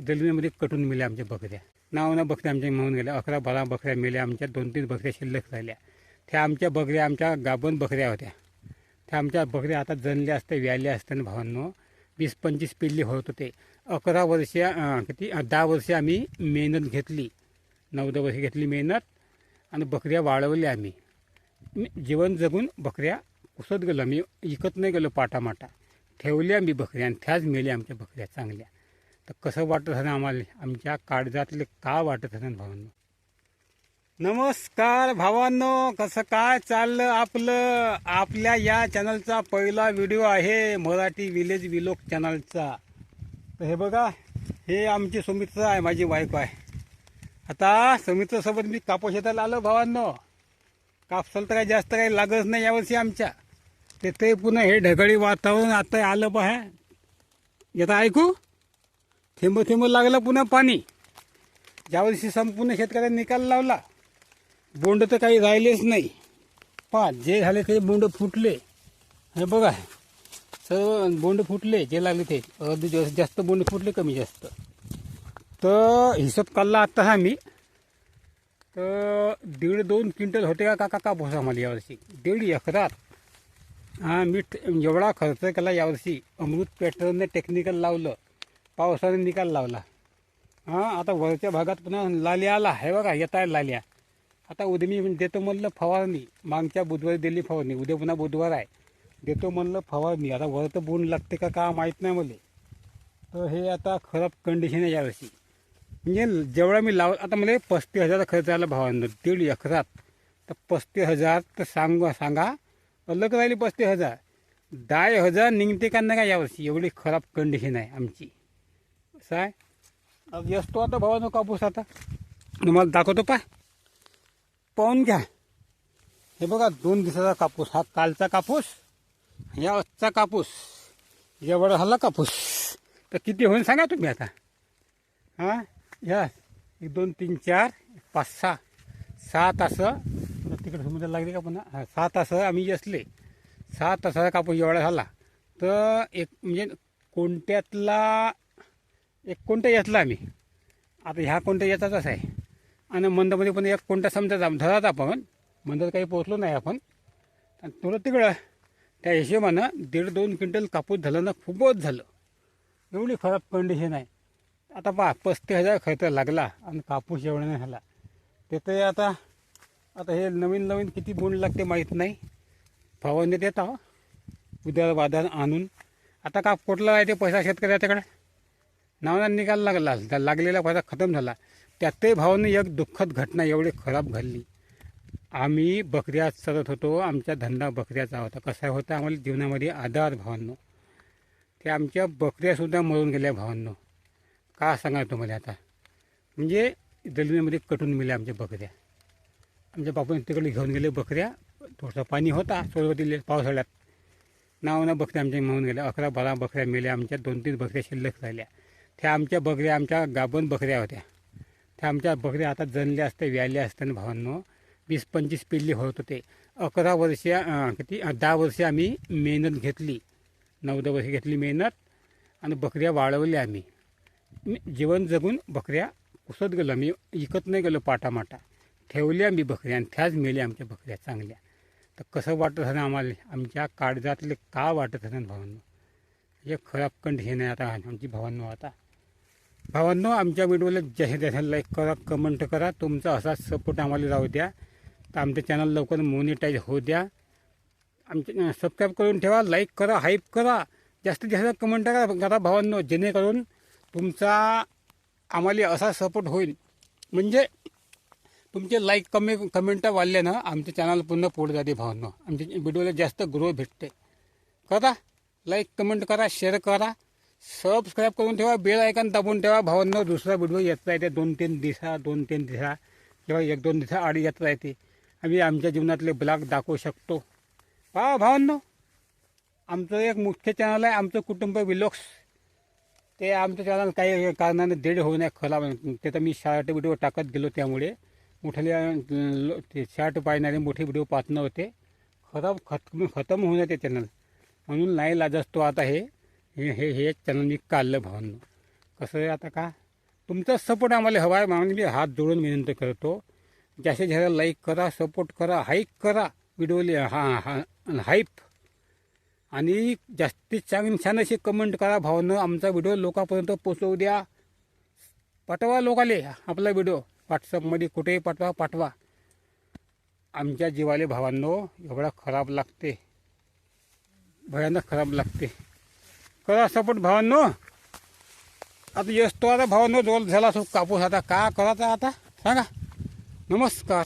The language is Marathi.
दलिनीमध्ये कटून मेल्या आमच्या बकऱ्या. नाव ना बकऱ्या आमच्या म्हणून गेल्या. अकरा बारा बकऱ्या मेल्या. आमच्या दोन तीन बकऱ्या शिल्लक राहिल्या. त्या आमच्या बकऱ्या आमच्या गाभण बकऱ्या होत्या. त्या आमच्या बकऱ्या आता जणल्या असत्या व्याल्या असत्या भावांनो. वीस पंचवीस पिल्ली होत होते. अकरा वर्ष किती दहा वर्षे आम्ही मेहनत घेतली. नऊ दहा वर्षे घेतली मेहनत आणि बकऱ्या वाळवल्या आम्ही. जीवन जगून बकऱ्या उसत गेलो. आम्ही विकत नाही गेलो पाटामाटा. ठेवल्या आम्ही बकऱ्या आणि त्याच मेल्या आमच्या बकऱ्या चांगल्या. तर कसं वाटत असं आम्हाला? आमच्या काळजातले का वाटत असं भावांनो? नमस्कार भावांनो कसं काय चाललं आपलं? आपल्या या चॅनलचा पहिला व्हिडिओ आहे मराठी विलेज विलोक चॅनलचा. तर हे बघा हे आमची सुमित्र आहे माझी बायको आहे. आता सुमित्रासोबत मी कापूस शेताला आलो भावांनो. कापसाला तर काही जास्त काही लागत नाही यावर्षी आमच्या. ते ते पुन्हा हे ढगळी वातावरण आता आलं पहा. येता ऐकू? थेंब थेंब लागलं पुन्हा पाणी. ज्यावर्षी संपूर्ण शेतकऱ्यांनी निकाल लावला बोंड तर काही राहिलेच नाही. पा जे झाले ते बोंड फुटले. हे बघा सर्व बोंड फुटले जे लागले ते. अर्धे दिवस जास्त बोंड फुटले कमी जास्त. तर हिशोब काढला आत्ता आम्ही तर दीड दोन क्विंटल होते का काका कापूस आम्हाला यावर्षी? दीड एकरात हा मी एवढा खर्च केला यावर्षी. अमृत पॅटर्नने टेक्निकल लावलं. पावसाने निकाल लावला. हां आता वरच्या भागात पुन्हा लाल्या आला. हे बघा येत आहे लाल्या. आता उद्या मी देतो म्हणलं फवारणी. मागच्या बुधवारी दिली फवारणी. उद्या पुन्हा बुधवार आहे. देतो म्हणलं फवारणी. आता वर तर बोन लागते का का माहीत नाही मला. तर हे आता खराब कंडिशन आहे यावर्षी. म्हणजे जेवढा मी लाव आता मला पस्तीस हजार खर्च आला भावांना. दीड एकरात. तर पस्तीस हजार तर सांग सांगा. अलग राहिली पस्तीस हजार. दहा हजार निघते का नाही का यावर्षी? एवढी खराब कंडिशन आहे आमची. आता असतो आता भावानो कापूस आता. तुम्हाला दाखवतो पा. पाहून घ्या. हे बघा दोन दिवसाचा कापूस. हा कालचा कापूस या आजचा कापूस. एवढा झाला कापूस. तर किती होईल सांगा तुम्ही आता. हां? या. एक दोन तीन चार पाच सहा. सहा तास तिकडे समुद्र लागले का पुन्हा? हा, सहा तास आम्ही असले सहा तासाचा कापूस एवढा झाला. तर एक म्हणजे कोणत्यातला एक कोणतं यातला आम्ही. आता ह्या कोणत्या याचाच आहे. आणि मंदमध्ये पण एक कोणता समजा धरात आपण मंदात काही पोचलो नाही आपण. आणि तुला तिकडं त्या हिशोबानं दीड दोन क्विंटल कापूस झालं ना खूपच झालं. एवढी खराब कंडिशन आहे. आता पहा पस्तीस हजार खर्च लागला आणि कापूस एवढा नाही झाला. ते तर आता आता हे नवीन नवीन किती बोंड लागते माहीत नाही. फवारणी देत आहो. उद्या बाजार आणून. आता काप कुठला आहे ते पैसा शेतकऱ्याच्याकडे? नावाला निकाल लागला त्या लागलेला फायदा खतम झाला. त्यातही भावाने एक दुःखद घटना एवढी खराब घडली. आम्ही बकऱ्या चरत होतो आमचा धंदा बकऱ्याचा होता. कसा होता? आम्हाला जीवनामध्ये आधार भावांनो. ते आमच्या बकऱ्यासुद्धा मरून गेल्या भावांनो. का सांगा तुम्हाला आता? म्हणजे जमिनीमध्ये कटून मिल्या आमच्या बकऱ्या. आमच्या बापून तिकडे घेऊन गेले बकऱ्या. थोडंसं पाणी होता सुरुवातीला पावसाळ्यात. नावानं बकऱ्या आमच्या म्हणून गेल्या. अकरा बारा बकऱ्या मेल्या. आमच्या दोन तीन बकऱ्या शिल्लक राहिल्या. त्या आमच्या बकऱ्या आमच्या गाभण बकऱ्या होत्या. त्या आमच्या बकऱ्या आता जनल्या असत्या व्याल्या असत्या भावांनो. वीस पंचवीस पिल्ली होत होते. अकरा वर्ष किती दहा वर्षे आम्ही मेहनत घेतली. नऊ दहा वर्षे घेतली मेहनत आणि बकऱ्या वाळवल्या आम्ही. जीवन जगून बकऱ्या कुसत गेलो. आम्ही इकत नाही गेलो पाटामाटा. ठेवल्या आम्ही बकऱ्या आणि त्याच मेल्या आमच्या बकऱ्या चांगल्या. तर कसं वाटत असं आम्हाला? आमच्या काळजातले का वाटत असं भावांनो? हे खराब कंडिशन आहे आता आमची भावांनो आता. भावांनो आमच्या व्हिडिओला जाहीर जास्त लाईक करा कमेंट करा. तुमचा असाच सपोर्ट आम्हाला राहू द्या. तर आमचं चॅनल लवकर मोनिटाईज होऊ द्या. आमचे सबस्क्राईब करून ठेवा लाईक करा हाईप करा. जास्तीत जास्त कमेंट करा करा भावांनो जेणेकरून तुमचा आम्हाला असा सपोर्ट होईल. म्हणजे तुमचे लाईक कमी कमेंट वाढल्यानं आमचं चॅनल पुन्हा पुढे जाते भावांनो. आमच्या व्हिडिओला जास्त ग्रो भेटते. करा. लाईक कमेंट करा शेअर करा. सबस्क्राईब करून ठेवा बेल ऐकन दाबून ठेवा. भावांनो दुसरा व्हिडिओ येत राहते दोन तीन दिवसा दोन तीन दिवसा किंवा एक दोन दिवसा आड येत राहते. आम्ही आमच्या जीवनातले ब्लॉग दाखवू शकतो. पहा भावांनो आमचं एक मुख्य चॅनल आहे आमचं कुटुंब विलोक्स ते आमचं चॅनल काही कारणाने दीड होऊ नये खला ते तर मी शॉर्ट व्हिडिओ टाकत गेलो त्यामुळे. मोठे ते शॉर्ट पाहणारे मोठे व्हिडिओ पाहत नव्हते. खराब खत खतम होऊ नये ते चॅनल म्हणून नाही लाजसतो आता हे. हे हे हे त्यांना मी काढलं भावांनो. कसं आहे आता का? तुमचा सपोर्ट आम्हाला हवा आहे म्हणून मी हात जोडून विनंती करतो. जास्तीत जास्त लाईक करा सपोर्ट करा हाईक करा व्हिडिओली हां हां हाईप आणि जास्तीत चांगली छान अशी कमेंट करा भावनं. आमचा व्हिडिओ लोकांपर्यंत पोचवू द्या. पाठवा लोकाले आपला व्हिडिओ व्हॉट्सअपमध्ये कुठेही पाठवा पाठवा. आमच्या जीवाले भावांनो एवढा खराब लागते. भयानक खराब लागते. करा सपोर्ट भावांनो. आता येतो आता भावांनो जोल झाला तो कापूस. आता का करायचा आता? सांगा. नमस्कार.